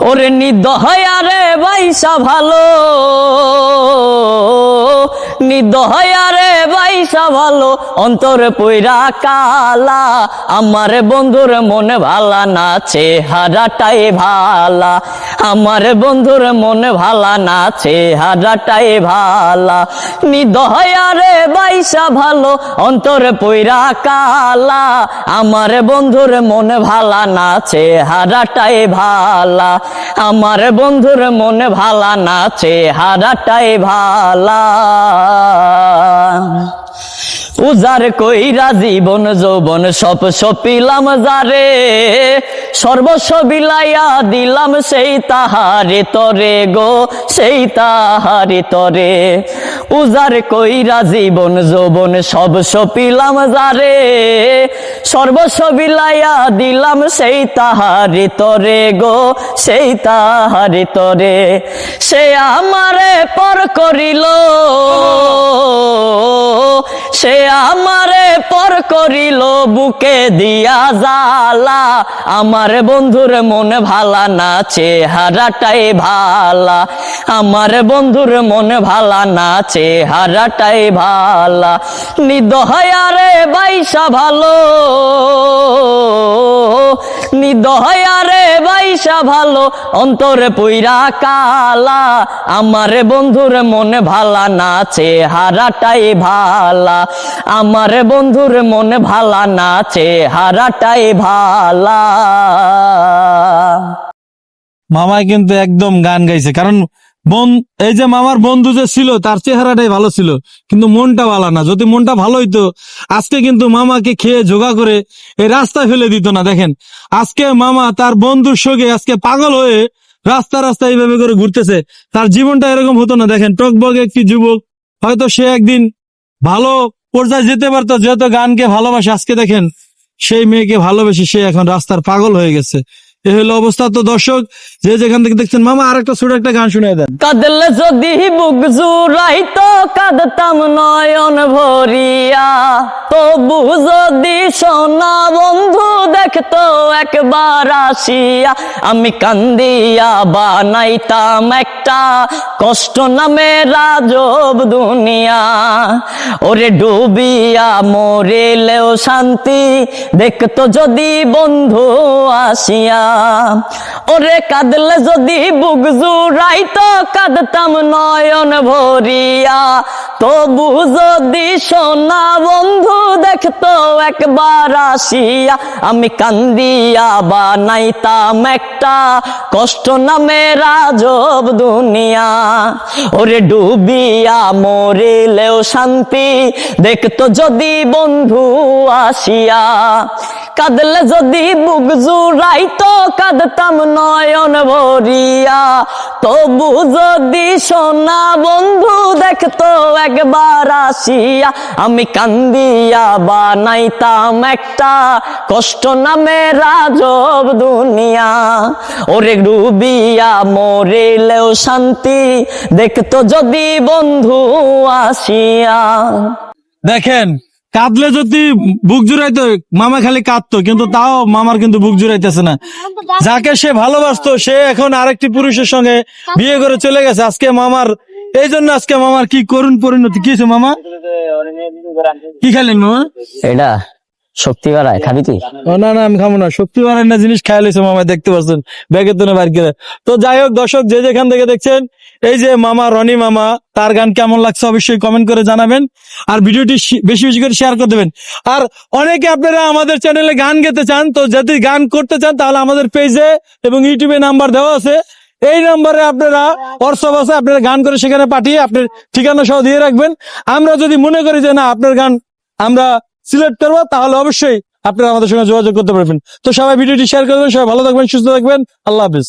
ওরে নিদয়ারে বাইসা ভালো। নিদয়ারে বাইসা ভালো। অন্তরে পইরা কালা, আমার বন্ধুর মনে ভালা না, চেহারাটাই ভালা। আমার বন্ধুর মনে ভালা না, চেহারাটাই ভালা। নিদয়ারে বাইসা ভালো, অন্তরে পইরা কালা। আমার বন্ধুর মনে ভালা না, চেহারাটাই ভালা। আমার বন্ধুর মনে ভালা না, চেহারাটাই ভালা। উজার কইরা জীবন, যৌবন সব সপিলাম যারে। সর্বস্ব বিলাইয়া দিলাম সেই তাহারে তরে গো, সেই তাহারে তরে। উজার কইরা জীবন, যৌবন সব সপিলাম যারে। সর্বস্ব বিলাইয়া দিলাম সেই তাহারে তরে গো, সেই তাহারে তরে। সে আমারে পর করিল সে আমারে পর করিল বুকে দিয়া জালা আমার বন্ধুর মন ভালা না, চেহারাটাই ভালা। আমার বন্ধুর মন ভালা না, চেহারাটাই ভালা। নিদয়ারে বাইসা ভালো। নিদয়ারে বাইসা ভালো, অন্তরে পইরা কালা। আমারে বন্ধুর মনে ভালা না, চেহারাটাই ভালা। আমারে বন্ধুর মনে ভালা না, চেহারাটাই ভালা। মামা কিন্তু একদম গান গাইছে, কারণ বোন, এই যে মামার বন্ধু যে ছিল, তার চেহারাটাই ভালো ছিল, কিন্তু মনটা ভালো না। যদি মনটা ভালো হইতো, আজকে কিন্তু মামাকে খেয়ে জোগা করে এই রাস্তায় ফেলে দিত না, দেখেন। আজকে মামা তার বন্ধুর সঙ্গে আজকে পাগল হয়ে রাস্তা রাস্তা এইভাবে করে ঘুরতেছে। তার জীবনটা এরকম হতো না, দেখেন। টকবগ একটি যুবক, হয়তো সে একদিন ভালো পর্যায়ে যেতে পারতো যেহেতু গানকে ভালোবাসে। আজকে দেখেন, সেই মেয়েকে ভালোবেসে সে এখন রাস্তার পাগল হয়ে গেছে। এ হলো অবস্থা। তো দর্শক, যে যেখান থেকে দেখছেন, মামা আর একটা ছোট একটা গান শুনে দেন। কাদলে যদি বুক জুড়াইতো কাঁদতাম নয়ন ভরিয়া। তবু যদি সোনা বন্ধু দেখতো একবার আসিয়া। আমি কান্দিয়া বানাইতাম একটা কষ্ট নামে রাজব দুনিয়া। ওরে ডুবিয়া মরিলেও শান্তি দেখতো যদি বন্ধু আসিয়া। ওরে কাঁদলে যদি বুক জুড়াইতো কাঁদতাম নয়ন ভরিয়া। তবু যদি সোনা বন্ধু দেখতো একবার আসিয়া। আমি কান্দিয়া বানাইতাম একটা কষ্ট নামে রাজব দুনিয়া। ওরে ডুবিয়া মরিলেও শান্তি দেখতো যদি বন্ধু আসিয়া। কাঁদলে যদি বুক জুড়াইতো, কাঁদতাম নয়ন ভরিয়া। তবু যদি সোনা বন্ধু দেখতো একবার আসিয়া, আমি কান্দিয়া বানাইতাম একটা কষ্ট নামে রাজব দুনিয়া। ওরে ডুবিয়া মরিলেও শান্তি দেখতো যদি বন্ধু আসিয়া। দেখেন কাঁদলে যদি বুক জুড়াইতো মামা খালি কাঁদতো কিন্তু তাও মামার কিন্তু বুক জুড়াইতেছে না। যাকে সে ভালোবাসতো সে এখন আরেকটি পুরুষের সঙ্গে বিয়ে করে চলে গেছে। আজকে মামার এই জন্য আজকে মামার কি করুণ পরিণতি। কি হয়েছে মামা? কি খেলেন মামা? এটা শক্তি বাড়ায় খাবি তুই? না না আমি খাব না। শক্তি বাড়ায় না জিনিস খেয়াল হয়েছে মামা দেখতে পাচ্ছেন। ব্যাগের তো বার করে। তো যাই হোক দর্শক যে যেখান থেকে দেখছেন এই যে মামা, রনি মামা, তার গান কেমন লাগছে অবশ্যই কমেন্ট করে জানাবেন। আর ভিডিওটি বেশি বেশি করে শেয়ার করে দেবেন। আর অনেকে আপনারা আমাদের চ্যানেলে গান গেতে চান, তো যদি গান করতে চান, তাহলে আমাদের পেজে এবং ইউটিউবে নাম্বার দেওয়া আছে। এই নাম্বারে আপনারা হোয়াটসঅ্যাপ আছে, আপনারা গান করে সেখানে পাঠিয়ে আপনার ঠিকানা সহ দিয়ে রাখবেন। আমরা যদি মনে করি যে না, আপনার গান আমরা সিলেক্ট করব, তাহলে অবশ্যই আপনারা আমাদের সঙ্গে যোগাযোগ করতে পারবেন। তো সবাই ভিডিওটি শেয়ার করবেন সবাই ভালো থাকবেন, সুস্থ থাকবেন। আল্লাহ হাফিজ।